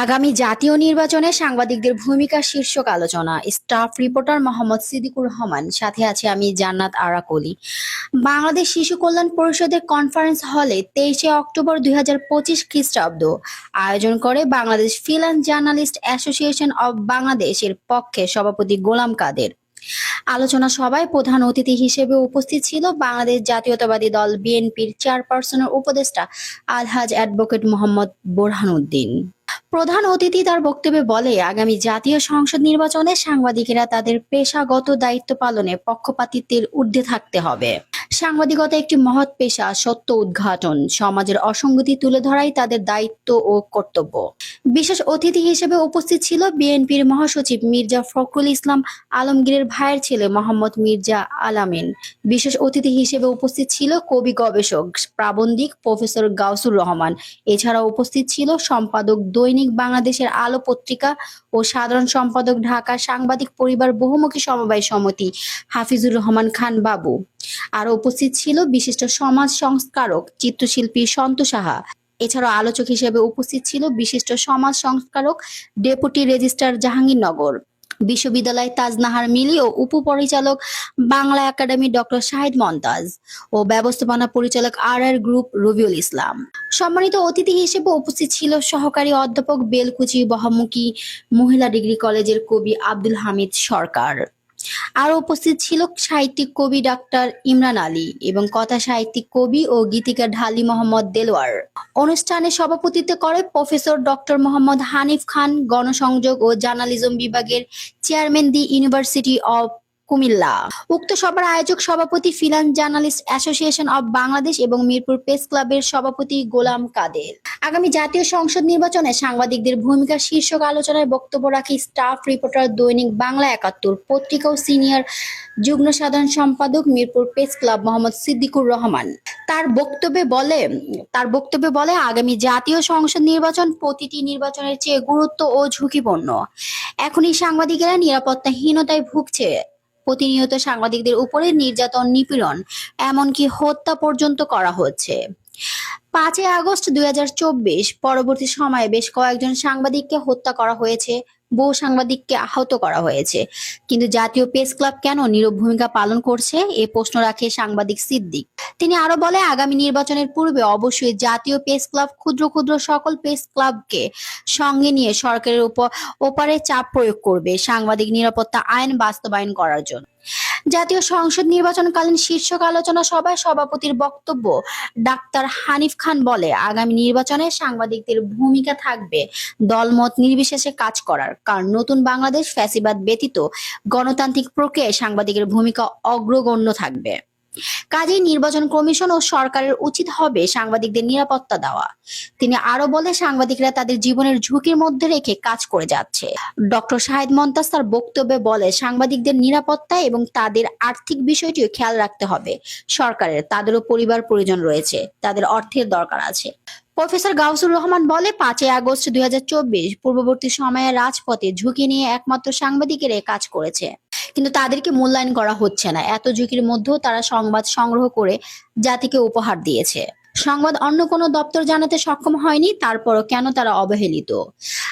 আগামী জাতীয় নির্বাচনে সাংবাদিকদের ভূমিকা শীর্ষক আলোচনা। স্টাফ রিপোর্টার মোহাম্মদ সিদ্দিকুর রহমান, সাথে আছে আমি জান্নাত আরা কলি বাংলাদেশ শিশু কল্যাণ পরিষদের কনফারেন্স হলে তেইশে অক্টোবর দুই হাজার পঁচিশ খ্রিস্টাব্দ আয়োজন করে Bangladesh freelance journalist association of বাংলাদেশের পক্ষে সভাপতি গোলাম কাদের। আলোচনা সভায় প্রধান অতিথি হিসেবে উপস্থিত ছিল বাংলাদেশ জাতীয়তাবাদী দল বিএনপির চেয়ারপারসনের উপদেষ্টা আলহাজ অ্যাডভোকেট মোহাম্মদ বোরহানুদ্দিন। প্রধান অতিথি তার বক্তব্যে বলে, আগামী জাতীয় সংসদ নির্বাচনে সাংবাদিকেরা তাদের পেশাগত দায়িত্ব পালনে পক্ষপাতিত্বের ঊর্ধ্বে থাকতে হবে। সাংবাদিকতা একটি মহৎ পেশা, সত্য উদ্ঘাটন। সমাজের অসঙ্গতি তুলে ধরাই তাদের দায়িত্ব ও কর্তব্য। বিশেষ অতিথি হিসেবে উপস্থিত ছিল বিএনপির মহাসচিব মির্জা ফখরুল ইসলাম, আলমগীরের ভাইয়ের ছেলে মোহাম্মদ মির্জা আলামিন। বিশেষ অতিথি হিসেবে উপস্থিত ছিল কবি গবেষক, প্রাবন্ধিক প্রফেসর গাউসুর রহমান। এছাড়া উপস্থিত ছিল সম্পাদক দৈনিক বাংলাদেশের আলো পত্রিকা ও সাধারণ সম্পাদক ঢাকা সাংবাদিক পরিবার বহুমুখী সমবায় সমিতি, হাফিজুর রহমান খান বাবু। আরও উপস্থিত ছিল বিশিষ্ট সমাজ সংস্কারক চিত্রশিল্পী সন্ত সাহা। এছাড়াও আলোচক হিসেবে উপস্থিত ছিল বিশিষ্ট সমাজ সংস্কারক ডেপুটি রেজিস্ট্রার জাহাঙ্গীরনগর। বিশ্ববিদ্যালয় তাজনাহার মিলি ও উপপরিচালক বাংলা একাডেমি ডক্টর শাহিদ মন্তাজ ও ব্যবস্থাপনা পরিচালক আর আর গ্রুপ রবিউল ইসলাম। সম্মানিত অতিথি হিসেবে উপস্থিত ছিল সহকারী অধ্যাপক বেলকুচি বহামুখী মহিলা ডিগ্রি কলেজের কবি আব্দুল হামিদ সরকার। আরও উপস্থিত ছিল সাহিত্যিক কবি ডাক্তার ইমরান আলী এবং কথা সাহিত্যিক কবি ও গীতিকার ঢালি মোহাম্মদ দেলোয়ার। অনুষ্ঠানে সভাপতিত্ব করে প্রফেসর ডক্টর মোহাম্মদ হানিফ খান, গণসংযোগ ও জার্নালিজম বিভাগের chairman the university of Comilla. উক্ত সভার আয়োজক সভাপতি freelance journalist association of Bangladesh এবং মিরপুর প্রেস ক্লাবের সভাপতি গোলাম কাদের। আগামী জাতীয় সংসদ নির্বাচনে সাংবাদিকদের ভূমিকা শীর্ষক আলোচনায় বক্তব্য রাখি স্টাফ রিপোর্টার দৈনিক বাংলা একাত্তর, পত্রিকা ও সিনিয়র যুগ্ম সাধারণ সম্পাদক মিরপুর প্রেস ক্লাব মোহাম্মদ সিদ্দিকুর রহমান। তার বক্তব্যে বলে, তার বক্তব্যে বলে, আগামী জাতীয় সংসদ নির্বাচন প্রতিটি নির্বাচনের চেয়ে গুরুত্ব ও ঝুঁকিপূর্ণ। এখনই সাংবাদিকেরা নিরাপত্তাহীনতায় ভুগছে। প্রতিনিয়ত সাংবাদিকদের উপরে নির্যাতন নিপীড়ন এমনকি হত্যা পর্যন্ত করা হচ্ছে। পাঁচই আগস্ট দুই হাজার চব্বিশ, পরবর্তী সময়ে বেশ কয়েকজন সাংবাদিককে হত্যা করা হয়েছে, বহু সাংবাদিককে আহত করা হয়েছে। কিন্তু জাতীয় প্রেস ক্লাব কেন নীরব ভূমিকা পালন করছে? এ প্রশ্ন রাখে সাংবাদিক সিদ্দিক। তিনি আরও বলে আগামী নির্বাচনের পূর্বে অবশ্যই জাতীয় প্রেস ক্লাব ক্ষুদ্র ক্ষুদ্র সকল প্রেস ক্লাবকে সঙ্গে নিয়ে সরকারের উপর ওপারে চাপ প্রয়োগ করবে সাংবাদিক নিরাপত্তা আইন বাস্তবায়ন করার জন্য। জাতীয় সংসদ নির্বাচনকালীন শীর্ষক আলোচনা সভায় সভাপতির বক্তব্য। ডাক্তার হানিফ খান বলে, আগামী নির্বাচনে সাংবাদিকদের ভূমিকা থাকবে দলমত নির্বিশেষে কাজ করার। কারণ নতুন বাংলাদেশ ফ্যাসিবাদ ব্যতীত গণতান্ত্রিক প্রক্রিয়ায় সাংবাদিকের ভূমিকা অগ্রগণ্য থাকবে। কাজেই নির্বাচন কমিশন ও সরকারের উচিত হবে সাংবাদিকদের নিরাপত্তা দেওয়া। তিনি আরও বলে সাংবাদিকরা তাদের জীবনের ঝুঁকির মধ্যে রেখে কাজ করে যাচ্ছে। ডক্টর শাহিদ মন্তাজ তার বক্তব্যে বলে, সাংবাদিকদের নিরাপত্তা এবং তাদের আর্থিক বিষয়টিও খেয়াল রাখতে হবে। সরকারের, তাদেরও পরিবার পরিজন রয়েছে, তাদের অর্থের দরকার আছে। প্রফেসর গাউসুর রহমান বলে, পাঁচই আগস্ট দুই হাজার চব্বিশ পূর্ববর্তী সময়ে রাজপথে ঝুঁকি নিয়ে একমাত্র সাংবাদিকেরা কাজ করেছে। কিন্তু তাদেরকে মূল্যায়ন করা হচ্ছে না। এত ঝুঁকির মধ্যেও তারা সংবাদ সংগ্রহ করে জাতিকে উপহার দিয়েছে। সংবাদ অন্য কোনো দপ্তর জানাতে সক্ষম হয়নি, তারপরও কেন তারা অবহেলিত?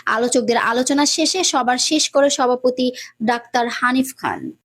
আলোচকদের আলোচনা শেষে সবার শেষ করে সভাপতি ডাক্তার হানিফ খান।